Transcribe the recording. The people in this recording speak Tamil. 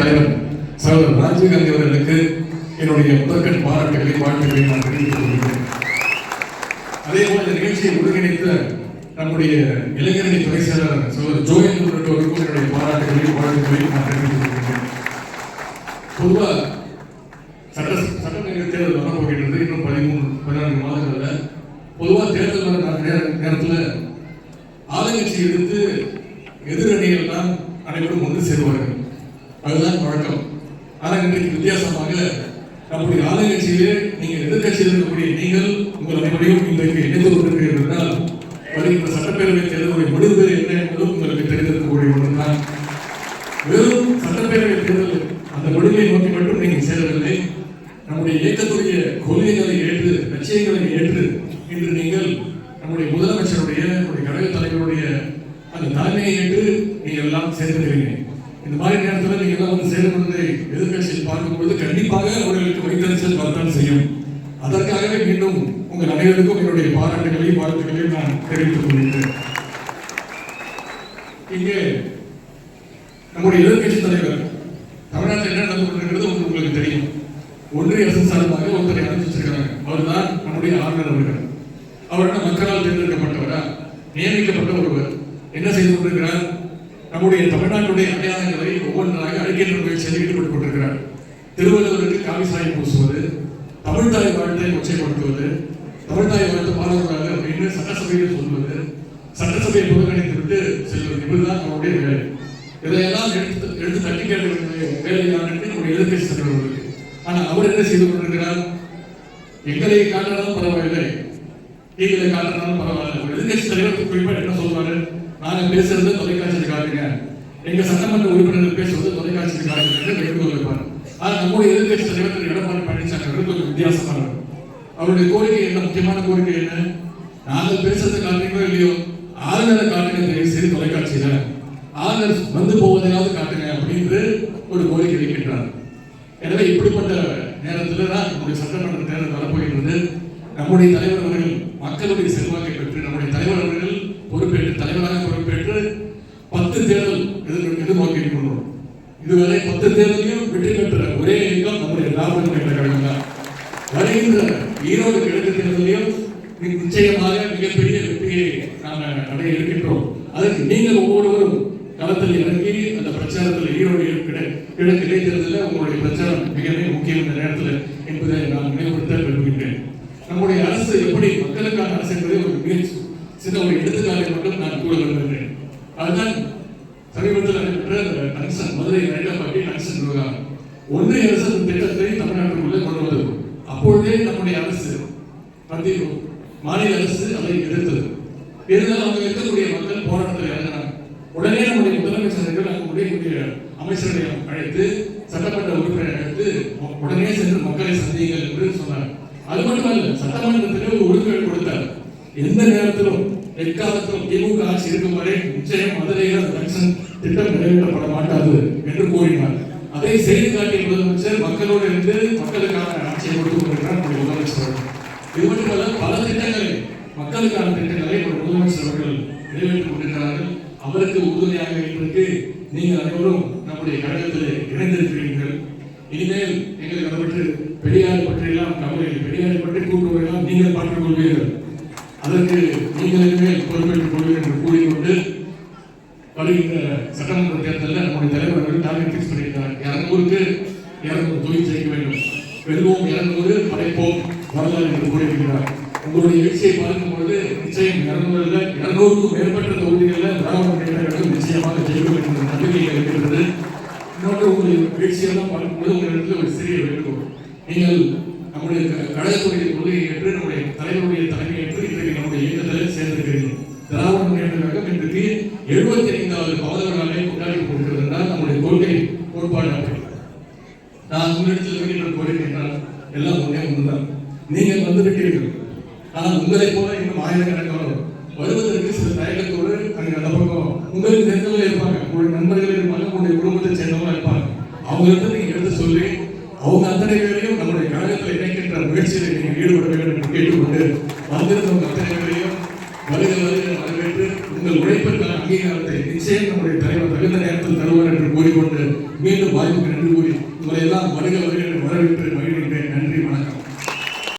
தலைவர் சகோதரர் ராஜீவ்காந்தி அவர்களுக்கு என்னுடைய முதற்கட்ட பாராட்டுகளை வாழ்த்துக்களை நான் தெரிவித்துக் கொள்கிறேன். அதே போல இந்த நிகழ்ச்சியை ஒருங்கிணைத்த நம்முடைய இளைஞரணி துறை செயலாளர் சகோதரர் ஜோயல் உள்ளிட்டோருக்கும் என்னுடைய பாராட்டுகளையும் வாழ்த்துக்களையும் நான் தெரிவித்துக் கொள்கிறேன். பொதுவாக சட்ட சட்டமன்ற தேர்தல் வர இன்னும் பதிமூணு பதினான்கு மாதங்களில். பொதுவாக தேர்தல் வர நேரத்தில் ஆளுங்கட்சி எதிர்த்து எதிரணிகள் தான் அனைவரும் ஒன்று சேருவார்கள். அதுதான் வழக்கம். ஆனால் இன்றைக்கு வித்தியாசமாக நம்முடைய ஆளுங்கட்சியிலே நீங்கள் எதிர்கட்சியில் இருக்கக்கூடிய நீங்கள் உங்கள் அனைவரையும் இன்றைக்கு இணைந்து கொண்டிருக்கிறீர்கள் என்றால் வருகின்ற சட்டப்பேரவை தேர்தலுடைய முடிவு என்ன என்பதும் உங்களுக்கு தெரிந்திருக்கக்கூடிய ஒன்றுதான். வெறும் சட்டப்பேரவை தேர்தல் அந்த முடிவை நோக்கி மட்டும் நீங்கள் சேரவில்லை. நம்முடைய இயக்கத்துடைய கொள்கைகளை ஏற்று லட்சியங்களை ஏற்று இன்று நீங்கள் நம்முடைய முதலமைச்சருடைய நம்முடைய கழக தலைவருடைய அந்த தலைமையை ஏற்று நீங்கள் எல்லாம் சேர்ந்திருக்கிறீர்கள் இந்த மாதிரி நேரத்தில் நீங்க எல்லாம் வந்து சேர்ந்து எதிர்கட்சியில் பார்க்கும்பொழுது கண்டிப்பாக அவர்களுக்கு வைத்தறிச்சல் வரத்தான் செய்யும். அதற்காகவே மீண்டும் உங்கள் அனைவருக்கும் என்னுடைய பாராட்டுகளையும் வாழ்த்துக்களையும் நான் தெரிவித்துக் கொள்கிறேன் இங்கே நம்முடைய எதிர்க்கட்சி தலைவர் தமிழ்நாட்டில் என்ன நடந்து கொண்டிருக்கிறது உங்களுக்கு- உங்களுக்கு தெரியும். ஒன்றிய அரசு சார்பாக ஒருத்தரை அனுப்பிச்சிருக்கிறாங்க அவர்தான் நம்முடைய ஆளுநர் அவர்கள். அவர் மக்களால் தேர்ந்தெடுக்கப்பட்டவரா? நியமிக்கப்பட்ட ஒருவர். என்ன செய்து கொண்டிருக்கிறார்? நம்முடைய தமிழ்நாட்டுடைய அடையாளங்களை ஒவ்வொன்றாக அழிக்கின்ற செய்து ஈடுபட்டு கொண்டிருக்கிறார். திருவள்ளுவருக்கு காவி சாயம் பூசுவது தமிழ்தாய் வாழ்த்தை உச்சைப்படுத்துவது தமிழ்தாய் வாழ்த்து பாடுவதாக அப்படின்னு சட்டசபையில் சொல்வது சட்டசபையை புறக்கணித்து விட்டு செல்வது இப்படிதான் அவருடைய வேலை. இதையெல்லாம் எடுத்து எடுத்து தட்டி கேட்க வேலையான நம்முடைய எதிர்கட்சி தலைவர்களுக்கு ஆனால் அவர் என்ன செய்து கொண்டிருக்கிறார்? எங்களை காட்டினாலும் பரவாயில்லை. நீங்களை காட்டினாலும் பரவாயில்லை. ஒரு தலைவருக்கு தலைவர் என்ன சொல்வாரு? நாங்க பேசுறது தொலைக்காட்சியில் காட்டுங்க. எங்க சட்டமன்ற உறுப்பினர்கள் பேசுவது தொலைக்காட்சியில் காட்டுங்க என்று வேண்டுகோள் வைப்பார் ஆனா நம்முடைய எதிர்கட்சி தலைவர் திரு. எடப்பாடி பழனிசாமி அவர்கள் கொஞ்சம் வித்தியாசமானவர் அவருடைய கோரிக்கை என்ன? முக்கியமான கோரிக்கை என்ன? நாங்கள் பேசுறது காட்டுறீங்களோ இல்லையோ? ஆளுநரை காட்டுங்க சரி செய்து தொலைக்காட்சியில. ஆளுநர் வந்து போவதையாவது காட்டுங்க அப்படின்னு ஒரு கோரிக்கை வைக்கின்றார். எனவே இப்படிப்பட்ட நேரத்தில் தான் நம்முடைய சட்டமன்ற தேர்தல் வரப்போகின்றது. நம்முடைய தலைவர் அவர்கள் மக்களுடைய செல்வாக்கை பெற்று நம்முடைய தலைவர் அவர்கள் பொறுப்பேற்று தலைவராக பொறுப்பேற்று பத்து தேர்தல் எதிர் எதிர்நோக்கி இருக்கின்றோம் இதுவரை பத்து தேர்தலையும் வெற்றி பெற்ற ஒரே இயக்கம் நம்முடைய திராவிட முன்னேற்ற கழகம் தான் வருகின்ற ஈரோடு கிழக்கு தேர்தலையும் நிச்சயமாக மிகப்பெரிய வெற்றியை நாம் அடைய இருக்கின்றோம். அதற்கு நீங்கள் ஒவ்வொருவரும் களத்தில் இறங்கி அந்த பிரச்சாரத்தில் ஈரோடு கிடை கிழக்கு இடைத்தேர்தலில் உங்களுடைய பிரச்சாரம் மிக மிக முக்கியம் இந்த நேரத்தில் என்பதை நான் நினைவுபடுத்த விரும்புகின்றேன் நம்முடைய அரசு எப்படி மக்களுக்கான அரசு என்பதை ஒரு சில ஒரு எடுத்துக்காட்டை மட்டும் நான் கூட விரும்புகிறேன். அதுதான் சமீபத்தில் நடைபெற்ற அந்த மதுரை நைலப்பாட்டி நக்சன் விவகாரம் ஒன்றிய அரசு திட்டத்தை தமிழ்நாட்டுக்குள்ளே கொண்டு வந்தது. அப்பொழுதே நம்முடைய அரசு மத்திய மாநில அரசு அதை எதிர்த்தது. இருந்தாலும் அவங்க இருக்கக்கூடிய மக்கள் போராட்டத்தில் இறங்கினாங்க உடனே நம்முடைய முதலமைச்சர்கள் அங்குடைய நம்முடைய அமைச்சர்களை அழைத்து சட்டமன்ற உறுப்பினரை அழைத்து உடனே சென்று மக்களை சந்தியுங்கள் என்று சொன்னார். அது மட்டுமல்ல சட்டமன்றத்தில் ஒரு உறுப்பினர் கொடுத்தார். எந்த நேரத்திலும் எக்காலத்திலும் திமுக ஆட்சி இருக்கும் வரை நிச்சயம் மதுரையில் அந்த பென்ஷன் திட்டம் நிறைவேற்றப்பட மாட்டாது என்று கூறினார் அதை செய்து காட்டிய முதலமைச்சர் மக்களோடு இருந்து மக்களுக்கான ஆட்சியை கொடுத்து கொண்டிருக்கிறார் முதலமைச்சர் அவர்கள். இது மட்டுமல்ல பல திட்டங்களை மக்களுக்கான திட்டங்களை ஒரு முதலமைச்சர் அவர்கள் நிறைவேற்றிக் கொண்டிருக்கிறார்கள் அவருக்கு உறுதுணையாக இன்றைக்கு நீங்கள் அனைவரும் நம்முடைய கழகத்தில் இணைந்திருக்கிறீர்கள் இனிமேல் எங்களுக்கு அதை பற்றி பெரியார் பற்றியெல்லாம் கவலை இல்லை. பெரியாரை பற்றி கூட்டுவதெல்லாம் நீங்கள் பார்த்துக் கொள்வீர்கள் அதற்கு நீங்களுமே பொறுப்பேற்றுக் கொள்வீர்கள் என்று கூறிக்கொண்டு வருகின்ற சட்டமன்ற தேர்தலில் நம்முடைய தலைவர் டார்கெட் ஃபிக்ஸ் பண்ணியிருக்கிறார். இரநூறுக்கு இரநூறு தொழில் செய்ய வேண்டும். வெல்வோம் இரநூறு படைப்போம் வரலாறு என்று கூறியிருக்கிறார். உங்களுடைய எழுச்சியை பார்க்கும்பொழுது நிச்சயம் இரநூறுல இரநூறுக்கும் மேற்பட்ட தொகுதிகளில் திராவிட முன்னேற்ற நிச்சயமாக ஜெயிக்கும் என்ற நம்பிக்கை இருக்கிறது. இன்னொன்று உங்களுடைய எழுச்சியெல்லாம் பார்க்கும்போது உங்களிடத்தில் ஒரு சிறிய வேண்டுகோள். நீங்கள் நம்முடைய கழகத்துடைய கொள்கையை ஏற்று நம்முடைய தலைவருடைய தலைமை ஏற்று இன்றைக்கு நம்முடைய இயக்கத்தில் சேர்ந்திருக்கிறோம் திராவிட முன்னேற்ற கழகம் இன்றைக்கு எழுபத்தி ஐந்தாவது பாதக நாளை கொண்டாடி கொண்டிருக்கிறது என்றால் நம்முடைய கொள்கை கோட்பாடு அப்படி நான் முன்னெடுத்து வைக்கின்ற கோரிக்கை என்றால் எல்லாம் ஒன்றே ஒன்றுதான் நீங்கள் வந்துவிட்டீர்கள். ஆனால் உங்களைப் போல இன்னும் ஆயிரக்கணக்கானோர் வருவதற்கு சில தயக்கத்தோடு அங்கே அந்த பக்கம் உங்களுக்கு தெரிந்தவங்க இருப்பாங்க. உங்களுடைய நண்பர்கள் இருப்பாங்க. உங்களுடைய குடும்பத்தை சேர்ந்தவங்க இருப்பாங்க. அவங்கள்ட்ட நீங்கள் எடுத்து சொல்லி அவங்க அத்தனை பேரையும் நம்முடைய கழகத்தில் இணைக்கின்ற முயற்சியில் நீங்கள் ஈடுபட வேண்டும் என்று கேட்டுக்கொண்டு வந்திருந்தவங்க அத்தனை பேரையும் வருக வருக வரவேற்று உங்கள் உழைப்பிற்கான அங்கீகாரத்தை நிச்சயம் நம்முடைய தலைவர் தகுந்த நேரத்தில் தருவார் என்று கூறிக்கொண்டு மீண்டும் வாய்ப்பு என்று நன்றி கூறி உங்களை எல்லாம் வருக வருக வரவேற்று மகிழ்ச்சி